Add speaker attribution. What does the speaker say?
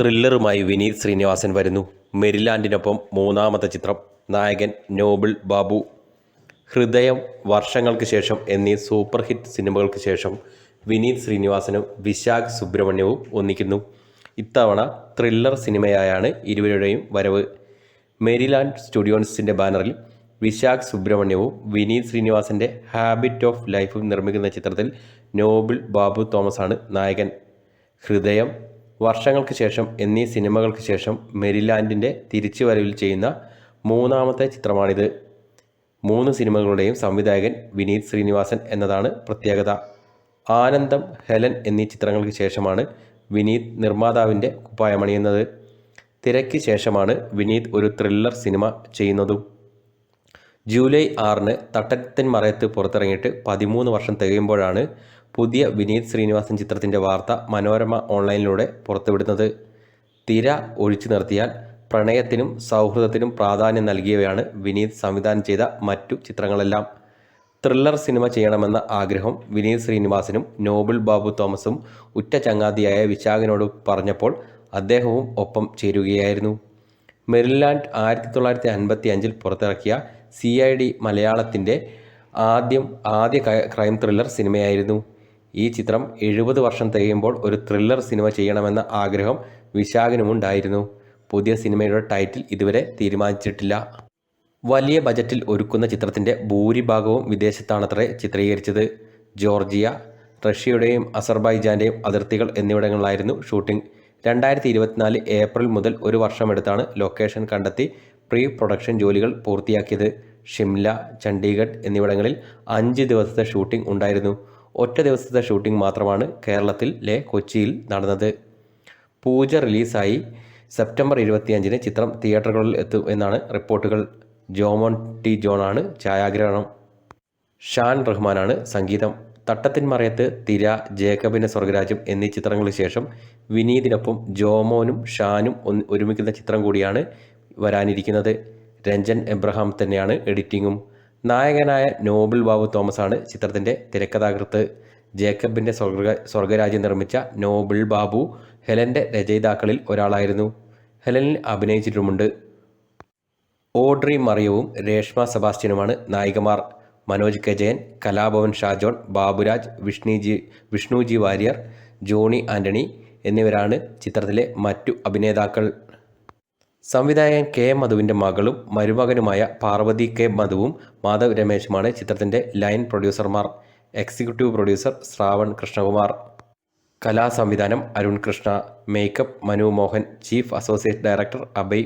Speaker 1: ത്രില്ലറുമായി വിനീത് ശ്രീനിവാസൻ വരുന്നു. മെരിലാൻഡിനൊപ്പം മൂന്നാമത്തെ ചിത്രം. നായകൻ നോബിൾ ബാബു. ഹൃദയം വർഷങ്ങൾക്ക് ശേഷം എന്നീ സൂപ്പർ ഹിറ്റ് സിനിമകൾക്ക് ശേഷം വിനീത് ശ്രീനിവാസനും വിശാഖ് സുബ്രഹ്മണ്യവും ഒന്നിക്കുന്നു. ഇത്തവണ ത്രില്ലർ സിനിമയായാണ് ഇരുവരുടെയും വരവ്. മെരിലാൻഡ് സ്റ്റുഡിയോസിന്റെ ബാനറിൽ വിശാഖ് സുബ്രഹ്മണ്യവും വിനീത് ശ്രീനിവാസന്റെ ഹാബിറ്റ് ഓഫ് ലൈഫും നിർമ്മിക്കുന്ന ചിത്രത്തിൽ നോബിൾ ബാബു തോമസാണ് നായകൻ. ഹൃദയം വർഷങ്ങൾക്ക് ശേഷം എന്നീ സിനിമകൾക്ക് ശേഷം മെരിലാൻഡിന്റെ തിരിച്ചുവരവിൽ ചെയ്യുന്ന മൂന്നാമത്തെ ചിത്രമാണിത്. മൂന്ന് സിനിമകളുടെയും സംവിധായകൻ വിനീത് ശ്രീനിവാസൻ എന്നതാണ് പ്രത്യേകത. ആനന്ദം ഹെലൻ എന്നീ ചിത്രങ്ങൾക്ക് ശേഷമാണ് വിനീത് നിർമ്മാതാവിന്റെ കുപ്പായമണിയുന്നത്. തിരക്ക് ശേഷമാണ് വിനീത് ഒരു ത്രില്ലർ സിനിമ ചെയ്യുന്നതും. ജൂലൈ ആറിന് തട്ടത്തിൻ മറയത്ത് പുറത്തിറങ്ങിയിട്ട് പതിമൂന്ന് വർഷം തികയുമ്പോഴാണ് പുതിയ വിനീത് ശ്രീനിവാസൻ ചിത്രത്തിന്റെ വാർത്ത മനോരമ ഓൺലൈനിലൂടെ പുറത്തുവിടുന്നത്. തിര ഒഴിച്ചു നിർത്തിയാൽ പ്രണയത്തിനും സൗഹൃദത്തിനും പ്രാധാന്യം നൽകിയവയാണ് വിനീത് സംവിധാനം ചെയ്ത മറ്റു ചിത്രങ്ങളെല്ലാം. ത്രില്ലർ സിനിമ ചെയ്യണമെന്ന ആഗ്രഹം വിനീത് ശ്രീനിവാസനും നോബിൾ ബാബു തോമസും ഉറ്റ ചങ്ങാതിയായ വിശാഖിനോട് പറഞ്ഞപ്പോൾ അദ്ദേഹവും ഒപ്പം ചേരുകയായിരുന്നു. മെറിലാൻഡ് ആയിരത്തി തൊള്ളായിരത്തി അൻപത്തി അഞ്ചിൽ പുറത്തിറക്കിയ സി ഐ ഡി മലയാളത്തിന്റെ ആദ്യം ആദ്യ ക്രൈം ത്രില്ലർ സിനിമയായിരുന്നു. ഈ ചിത്രം എഴുപത് വർഷം തികയുമ്പോൾ ഒരു ത്രില്ലർ സിനിമ ചെയ്യണമെന്ന ആഗ്രഹം വിശാഖനുമുണ്ടായിരുന്നു. പുതിയ സിനിമയുടെ ടൈറ്റിൽ ഇതുവരെ തീരുമാനിച്ചിട്ടില്ല. വലിയ ബജറ്റിൽ ഒരുക്കുന്ന ചിത്രത്തിന്റെ ഭൂരിഭാഗവും വിദേശത്താണത്രേ ചിത്രീകരിച്ചത്. ജോർജിയ റഷ്യയുടെയും അസർബൈജാന്റെയും അതിർത്തികൾ എന്നിവിടങ്ങളിലായിരുന്നു ഷൂട്ടിംഗ്. രണ്ടായിരത്തി ഇരുപത്തിനാല് ഏപ്രിൽ മുതൽ ഒരു വർഷമെടുത്താണ് ലൊക്കേഷൻ കണ്ടെത്തി പ്രീ പ്രൊഡക്ഷൻ ജോലികൾ പൂർത്തിയാക്കിയത്. ഷിംല ചണ്ഡീഗഡ് എന്നിവിടങ്ങളിൽ അഞ്ച് ദിവസത്തെ ഷൂട്ടിംഗ് ഉണ്ടായിരുന്നു. ഒറ്റ ദിവസത്തെ ഷൂട്ടിംഗ് മാത്രമാണ് കേരളത്തിലെ കൊച്ചിയിൽ നടന്നത്. പൂജ റിലീസായി സെപ്റ്റംബർ ഇരുപത്തിയഞ്ചിന് ചിത്രം തിയേറ്ററുകളിൽ എത്തും എന്നാണ് റിപ്പോർട്ടുകൾ. ജോമോൻ ടി ജോണാണ് ഛായാഗ്രഹണം. ഷാൻ റഹ്മാനാണ് സംഗീതം. തട്ടത്തിൻ മറയത്ത് തിര ജേക്കബിന്റെ സ്വർഗരാജ്യം എന്നീ ചിത്രങ്ങൾക്ക് ശേഷം വിനീതിനൊപ്പം ജോമോനും ഷാനും ഒരുമിക്കുന്ന ചിത്രം കൂടിയാണ് വരാനിരിക്കുന്നത്. രഞ്ജൻ എബ്രഹാം തന്നെയാണ് എഡിറ്റിങ്ങും. നായകനായ നോബിൾ ബാബു തോമസ് ആണ് ചിത്രത്തിന്റെ തിരക്കഥാകൃത്ത്. ജേക്കബിന്റെ സ്വർഗ സ്വർഗരാജ്യം നിർമ്മിച്ച നോബിൾ ബാബു ഹെലന്റെ രചയിതാക്കളിൽ ഒരാളായിരുന്നു. ഹെലനിൽ അഭിനയിച്ചിട്ടുമുണ്ട്. ഓഡ്രി മറിയവും രേഷ്മ സെബാസ്റ്റ്യനുമാണ് നായികമാർ. മനോജ് കെ ജയൻ കലാഭവൻ ഷാജോൺ ബാബുരാജ് വിഷ്ണുജി വിഷ്ണുജി വാര്യർ ജോണി ആന്റണി എന്നിവരാണ് ചിത്രത്തിലെ മറ്റു അഭിനേതാക്കൾ. സംവിധായകൻ കെ മധുവിന്റെ മകളും മരുമകനുമായ പാർവതി കെ മധുവും മാധവ് രമേശുമാണ് ചിത്രത്തിന്റെ line പ്രൊഡ്യൂസർമാർ. Executive producer Shravan Krishnakumar. കലാസംവിധാനം Arun Krishna. Makeup Manu Mohan. Chief associate director Abhay